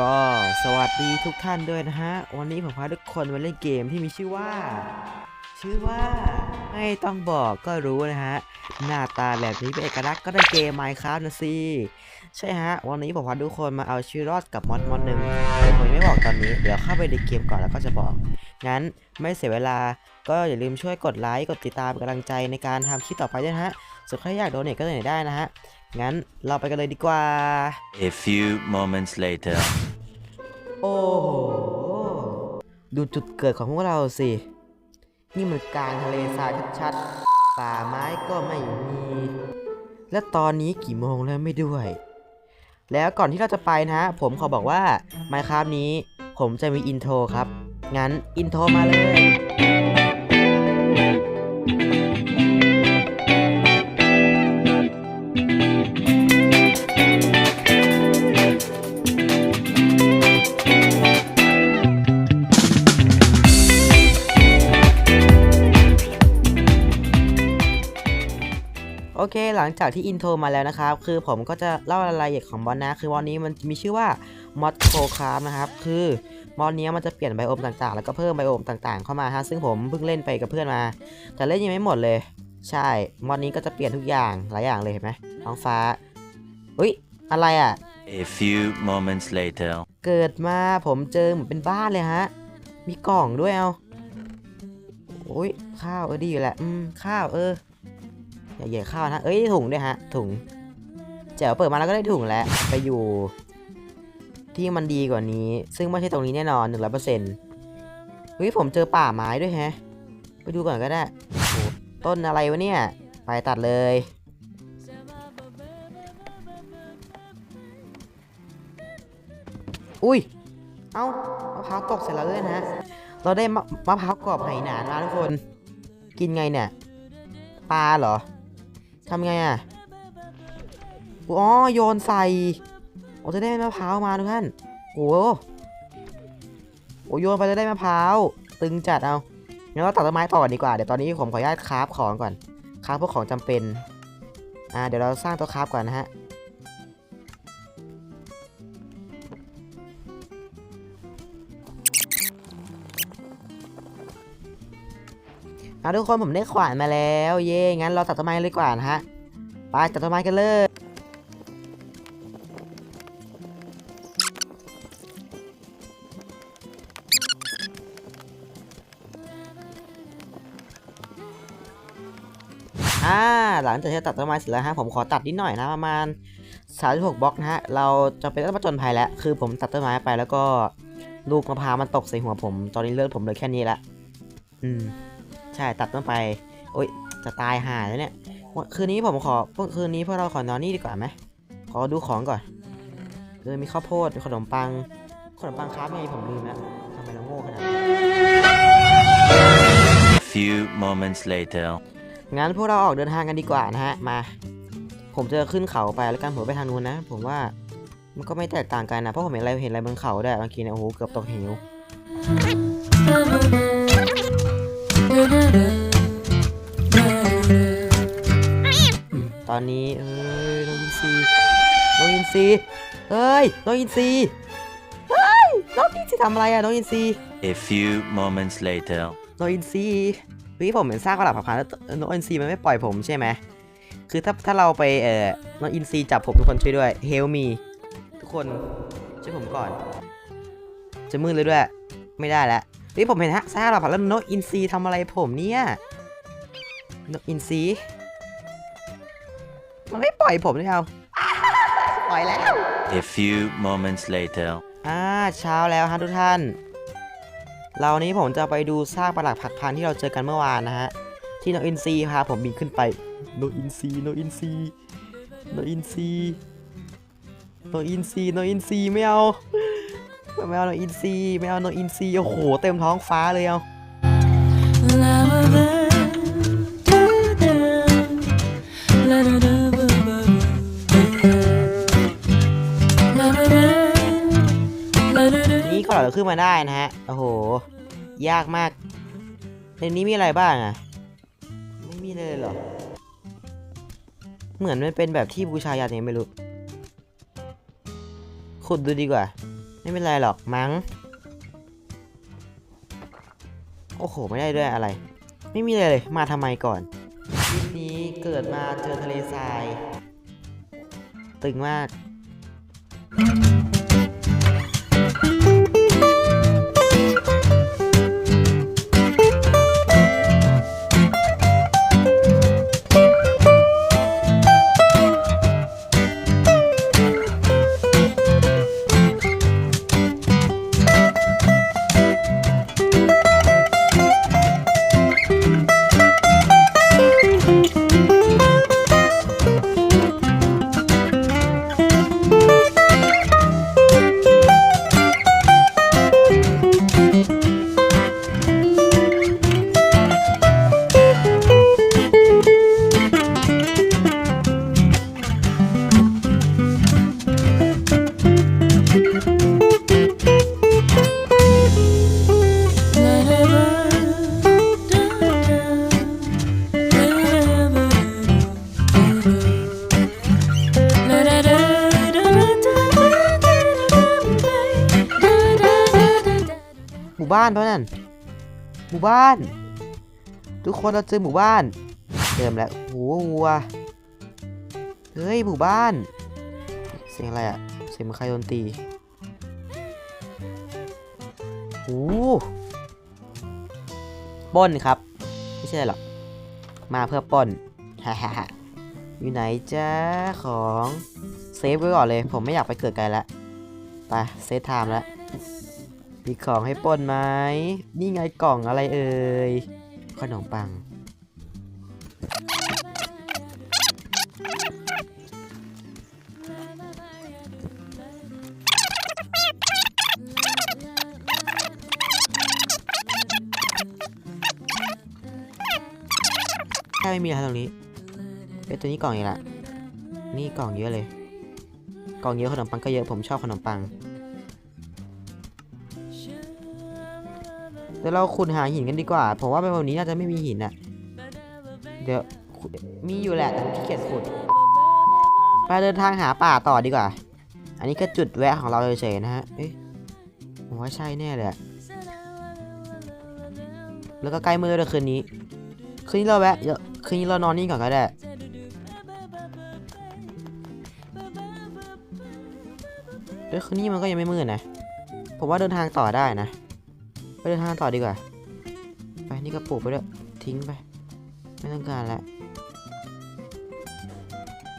ก็สวัสดีทุกท่านด้วยนะฮะ วันนี้ผมพาทุกคนมาเล่นเกมที่มีชื่อว่า ชื่อว่าไม่ต้องบอกก็รู้นะฮะ หน้าตาแบบนี้เป็นเอกลักษณ์ก็ได้เกม Minecraft นะสิใช่ฮะ วันนี้ผมพาทุกคนมาเอาชีวิตรอดกับมอดมอดหนึ่งแต่ผมไม่บอกตอนนี้ เดี๋ยวเข้าไปในเกมก่อนแล้วก็จะบอก งั้นไม่เสียเวลาก็อย่าลืมช่วยกดไลค์กดติดตามเป็นกำลังใจในการทำคลิปต่อไปด้วยนะฮะ ส่วนใครอยากโดเนทก็โดเนทได้นะฮะ งั้นเราไปกันเลยดีกว่า A few moments later. โอ้โห ดูจุดเกิดของพวกเราสิ นี่มันกลารทะเลทรายชัดๆ ป่าไม้ก็ไม่มี และตอนนี้กี่โมงแล้วไม่ด้วย แล้วก่อนที่เราจะไปนะฮะ ผมขอบอกว่า Minecraft นี้ผมจะมีอินโทรครับ งั้นอินโทรมาเลย ลังจากที่อินโทรมาแล้วนะครับ คือผมก็จะเล่ารายละเอียดของบอลนะ คือวันนี้มันมีชื่อว่ามอดโคคราฟนะครับ คือมอดนี้มันจะเปลี่ยนไบโอมต่างๆ แล้วก็เพิ่มไบโอมต่างๆ เข้ามาฮะ ซึ่งผมเพิ่งเล่นไปกับเพื่อนมา แต่เล่นยังไม่หมดเลย ใช่ มอดนี้ก็จะเปลี่ยนทุกอย่าง หลายอย่างเลยเห็นไหมท้องฟ้า อุ้ย อะไรอะ A few moments later. เกิดมาผมเจอเหมือนเป็นบ้านเลยฮะ มีกล่องด้วยเอาโอ้ยข้าวเออดีอยู่แหละ อืม ข้าวเออ อย่าเหยียข้าวนะ เอ้ยถุงด้วยฮะ ถุงแจ๋วเปิดมาแล้วก็ได้ถุงแล้ว ไปอยู่ ที่มันดีกว่านี้ ซึ่งไม่ใช่ตรงนี้แน่นอนหนึ่งร้อยเปอร์เซ็นต์เฮ้ยผมเจอป่าไม้ด้วยแฮะ ไปดูก่อนก็ได้ ต้นอะไรวะเนี่ย ไปตัดเลยอุ้ย เอ้ามะพร้าวตกเสร็จแล้วด้วยนะ เราได้มะมะพร้าวกรอบไหหนานมาทุกคน กินไงเนี่ย ปลาเหรอ ทำไงอะอ๋อโยนใส่โอ้จะได้มะพร้าวมาทุกท่านโอ้โหโอ้โยนไปจะได้มะพร้าวตึงจัดเอางั้นเราตัดต้นไม้ต่อดีกว่าเดี๋ยวตอนนี้ผมขออนุญาตคราฟของก่อนคราฟพวกของจำเป็นอ่าเดี๋ยวเราสร้างตัวคราฟก่อนนะฮะ เอาทุกคนผมได้ขวานมาแล้ว เย่งั้นเราตัดต้นไม้เลยกว่านะฮะ ไปตัดต้นไม้กันเลยอ่าหลังจากที่ตัดต้นไม้เสร็จแล้วฮะผมขอตัดนิดหน่อยนะประมาณ36บล็อกนะฮะเราจะเป็นต้องมาจนภัยแล้ว คือผมตัดต้นไม้ไปแล้วก็ลูกมะพร้าวมันตกใส่หัวผม ตอนนี้เลือดผมเลยแค่นี้ละ อืม ใช่ตัดต้นไป โอ๊ยจะตายห่าแล้วเนี่ยวันคืนนี้ผมขอพวกคืนนี้พวกเราขอนอนนี่ดีกว่าไหมขอดูของก่อนเออมีข้าวโพดมีขนมปัง ขนมปังครับไงผมลืมแล้วทำไมเราโง่ขนาดนี้ A few moments later. งั้นพวกเราออกเดินทางกันดีกว่านะฮะมา ผมจะขึ้นเขาไปแล้วกันผมไปทางนู้นนะ ผมว่ามันก็ไม่แตกต่างกันนะเพราะผมเห็นอะไรเห็นอะไรบนเขาด้วยเมื่อกี้เนี่ยโอ้โหเกือบตกเหว ตอนนี้เอ้ยน้องอินซีน้องอินซีเฮ้ยน้องอินซีเฮ้ยน้องอินซีทำอะไรอะน้องอินซี A few moments later. น้องอินซีเฮ้ยผมเห็นซากประหลาดผ่านๆแล้วน้องอินซีมันไม่ปล่อยผมใช่ไหมคือถ้าถ้าเราไปเอ่อน้องอินซีจับผมทุกคนช่วยด้วยเฮลมีทุกคนช่วยผมก่อน จะมืดเลยด้วย ไม่ได้แล้ว เฮ้ยผมเห็นฮะซากประหลาดผ่านๆแล้วน้องอินซีทำอะไรผมเนี่ยน้องอินซีมันไม่ปล่อยผมเลยเอาปล่อยแล้ว A few moments later. อ่าเช้าแล้วฮะทุกท่าน เรานี้ผมจะไปดูซากปลักผักพันที่เราเจอกันเมื่อวานนะฮะ ที่นกอินซีพาผมบินขึ้นไปนกอินซีนกอินซีนกอินซีนกอินซีนกอินซีไม่เอา ไม่เอานอินซีไม่เอานกอินซีโอ้โหเต็มท้องฟ้าเลยเอานี่ก็เราขึ้นมาได้นะฮะ โอ้โห ยากมาก ในนี้มีอะไรบ้างอะไม่มีเลยเหรอ เหมือนมันเป็นแบบที่บูชายันยังไม่รู้ ขุดดูดีกว่า ไม่เป็นไรหรอกมั้ง โอ้โห ไม่ได้ด้วยอะไร ไม่มีเลยเลย มาทำไมก่อนคลิปนี้เกิดมาเจอทะเลทราย ตึงมากานเพราะนั่นหมู่บ้าน ทุกคนเราเจอหมู่บ้านเริ่มแล้วโอ้โหวัวเฮ้ยหมู่บ้าน เสียงอะไรอะเสียงมือนใครโดนตีโอ้โหปล้นครับ ไม่ใช่หรอกมาเพื่อป้นฮ่าฮ่าฮ่าอยู่ไหนจ้าของเซฟไว้ก่อนเลย ผมไม่อยากไปเกิดไกลแล้วไปเซฟไทม์แล้ว มีของให้ป้นไหมนี่ไงกล่องอะไรเอ่ย ขนมปัง แค่ไม่มีอะไรตรงนี้เป็นตัวนี้กล่องอีกละ นี่กล่องเยอะเลย กล่องเยอะขนมปังก็เยอะ ผมชอบขนมปัง ดี๋ยวเราขุดหาหินกันดีกว่า ผมว่าไปวันนี้น่าจะไม่มีหินอะเดี๋ยวมีอยู่แหละแต่ขี้เกียจขุด ไปเดินทางหาป่าต่อดีกว่า อันนี้ก็จุดแวะของเราเฉยๆนะฮะ เอ๊ะผมว่าใช่แน่เลยแล้วก็ใกล้มืดแล้วคืนนี้ คืนนี้เราแวะเดี๋ยวคืนนี้เรานอนนี่ก่อนก็ได้เดี๋ยคืนนี้มันก็ยังไม่มืดนะ ผมว่าเดินทางต่อได้นะ เดินทางต่อดีกว่า ไปนี่ก็ปลูกไปด้วยทิ้งไป ไม่ต้องการแล้ว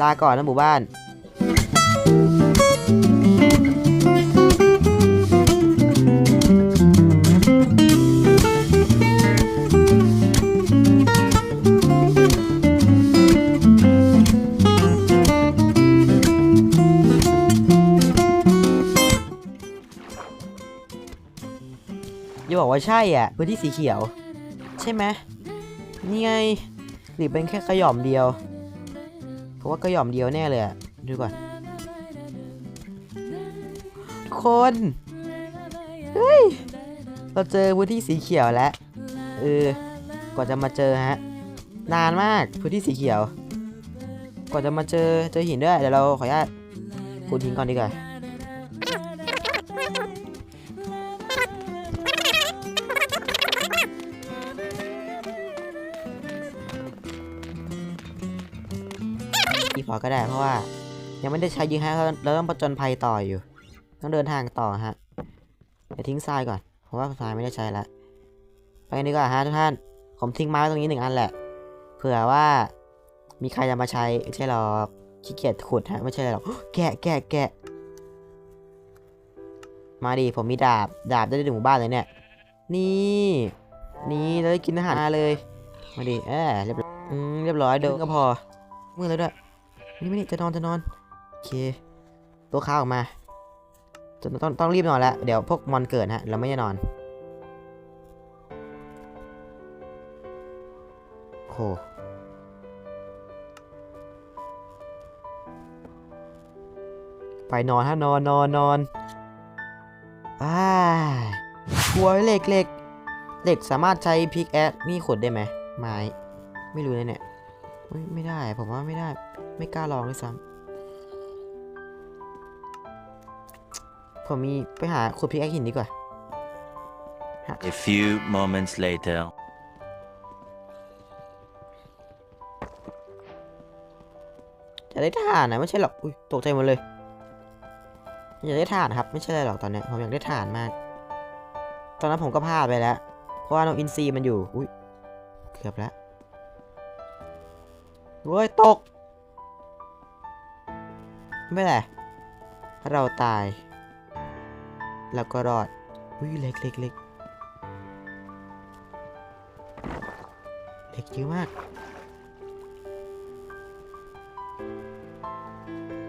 ลาก่อนนะหมู่บ้าน บอกว่าใช่อะพื้นที่สีเขียว ใช่ไหมนี่ไงหรือเป็นแค่กระหย่อมเดียว เพราะว่ากระหย่อมเดียวแน่เลยอะดูก่อนคนเฮ้ยเราเจอพื้นที่สีเขียวแล้วเออกว่าจะมาเจอฮะนานมากพื้นที่สีเขียว กว่าจะมาเจอเจอหินด้วยเดี๋ยวเราขออนุญาตขุดหินก่อนดีกว่า อีพอก็ได้เพราะว่า ยังไม่ได้ใช้ยิงฮะเราเราต้องประจนภัยต่ออยู่ ต้องเดินทางต่อฮะเดี๋ยวทิ้งทรายก่อนเพราะว่าทรายไม่ได้ใช้ละไปกันดีกว่าฮะทุกท่านผมทิ้งไม้ตรงนี้หนึ่งอันแหละเผื่อว่ามีใครจะมาใช้ไม่ใช่หรอกขี้เกียจขุดฮะไม่ใช่หรอกแกะแกะแกะมาดิผมมีดาบดาบได้ถึงหมู่บ้านเลยเนี่ยนี่นี่เราได้กินอาหารมาเลย มาดิเออเรียบร้อยเรียบร้อยเดินก็พอเมื่อแล้วด้วย นี่ไม่นี่จะนอนจะนอนโอเค ตัวข้าออกมาจะต้องต้องรีบนอนแล้ว เดี๋ยวพวกมอนเกิดฮะ เราไม่ได้นอนโหไปนอนฮะนอนนอนนอนอ้ายกลัวเหล็กเหล็กเหล็กสามารถใช้พิกแอดนี่ขุดได้ไหมไม้ ไม่รู้เลยเนี่ย ไม่ไม่ได้ ผมว่าไม่ได้ ไม่กล้าลองด้วยซ้ำผผมมีไปหาขุดพิกแอคหินดีกว่า A few moments later. จะได้ถ่านนะไม่ใช่หรอก อุ้ยตกใจหมดเลย อยากได้ถ่านครับ ไม่ใช่อะไรหรอกตอนเนี้ยผมอยากได้ถ่านมาก ตอนนั้นผมก็พลาดไปแล้ว เพราะว่านกอินทรีมันอยู่ อุ้ยเกือบแล้ว เว้ยตก ไม่เป็นไรเราตาย แล้วก็รอดอุ้ยเล็กเล็กเล็กเล็กเยอะมาก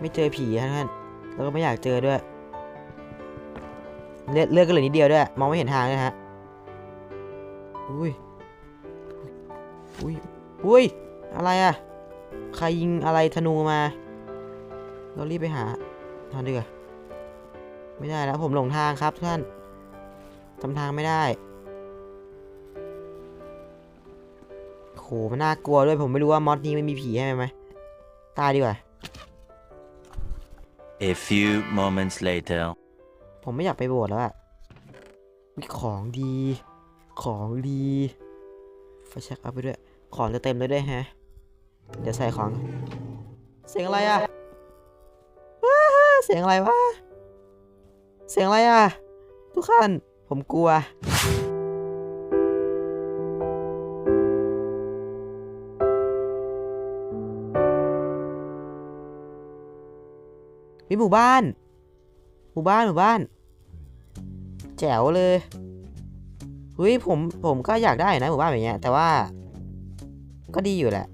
ไม่เจอผีฮะท่านแล้วก็ไม่อยากเจอด้วย เลือดเลือดก็เหลือนิดเดียวด้วย มองไม่เห็นทางเลยฮะ อุ้ย อุ้ย อุ้ย อะไรอะ ใครยิงอะไรธนูมา เรารีบไปหาทางดีกว่าไม่ได้แล้วผมหลงทางครับท่านจำทางไม่ได้โหมันน่ากลัวด้วยผมไม่รู้ว่ามอดนี้มันมีผีใช่ไหมตายดีกว่า A few moments later. ผมไม่อยากไปโบสถ์แล้วอะมีของดี ของดีไฟแช็กเอาไปด้วย ของจะเต็มเลยด้วยแฮะ เดี๋ยวใส่ของ เสียงอะไรอะว้าเสียงอะไรวะ เสียงอะไรอะทุกท่าน ผมกลัวมีหมู่บ้าน หมู่บ้านหมู่บ้าน แจ๋วเลยเฮ้ยผมผมก็อยากได้นะหมู่บ้านแบบเนี้ย แต่ว่า ก็ดีอยู่แหละ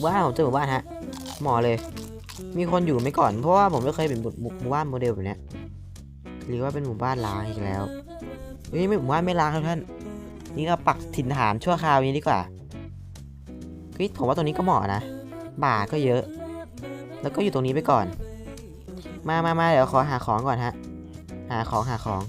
มู่บ้านผมเจอหมู่บ้านฮะเหมาะเลย มีคนอยู่ไม่ก่อนเพราะว่าผมไม่เคยเป็นหมู่บ้านโมเดลแบบนี้หรือว่าเป็นหมู่บ้านล้างอีกแล้วเฮ้ยไม่หมู่บ้านไม่ล้างครับท่าน นี่เราปักถิ่นฐานชั่วคราวนี้ดีกว่าเฮ้ยผมว่าตรงนี้ก็เหมาะนะบ่าก็เยอะ แล้วก็อยู่ตรงนี้ไปก่อน มามามาเดี๋ยวขอหาของก่อนฮะ หาของหาของ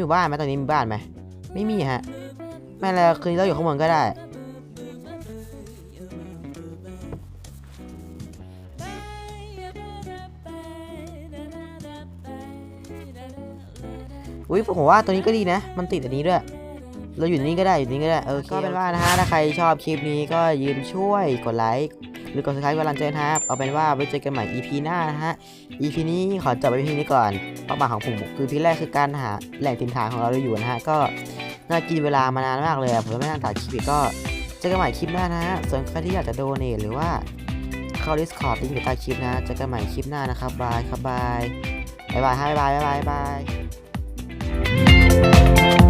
มีหมู่บ้านไหมตอนนี้มีบ้านไหมไม่มีฮะ ไม่เป็นไรคืนเราอยู่ข้างบนก็ได้ อุ้ยผมว่าตัวนี้ก็ดีนะ มันติดอันนี้ด้วย เราอยู่นี่ก็ได้อยู่นี่ก็ได้เออก็เป็นว่านะฮะถ้าใครชอบคลิปนี้ก็ยืมช่วยกดไลค์ หรือกด subscribe กำลังใจนครับ เอาเป็นว่าไว้เจอกันใหม่ EP หน้านะฮะ EP นี้ขอจบไปเพีนี้ก่อนเป้าหมายของผมคือที่แรกคือการหาแหล่งถิ่นฐานของเราเราอยู่นะฮะ ก็น่ากินเวลามานานมากเลยผมไม่นั่งตัดคลิปอีกก็เจอกันใหม่คลิปหน้านะฮะ ส่วนใครที่อยากจะโดเนทหรือว่าเข้า Discord ลิงก์อยู่ใต้คลิปนะ เจอกันใหม่คลิปหน้านะครับ บายครับบายบายบายบายบายบายบาย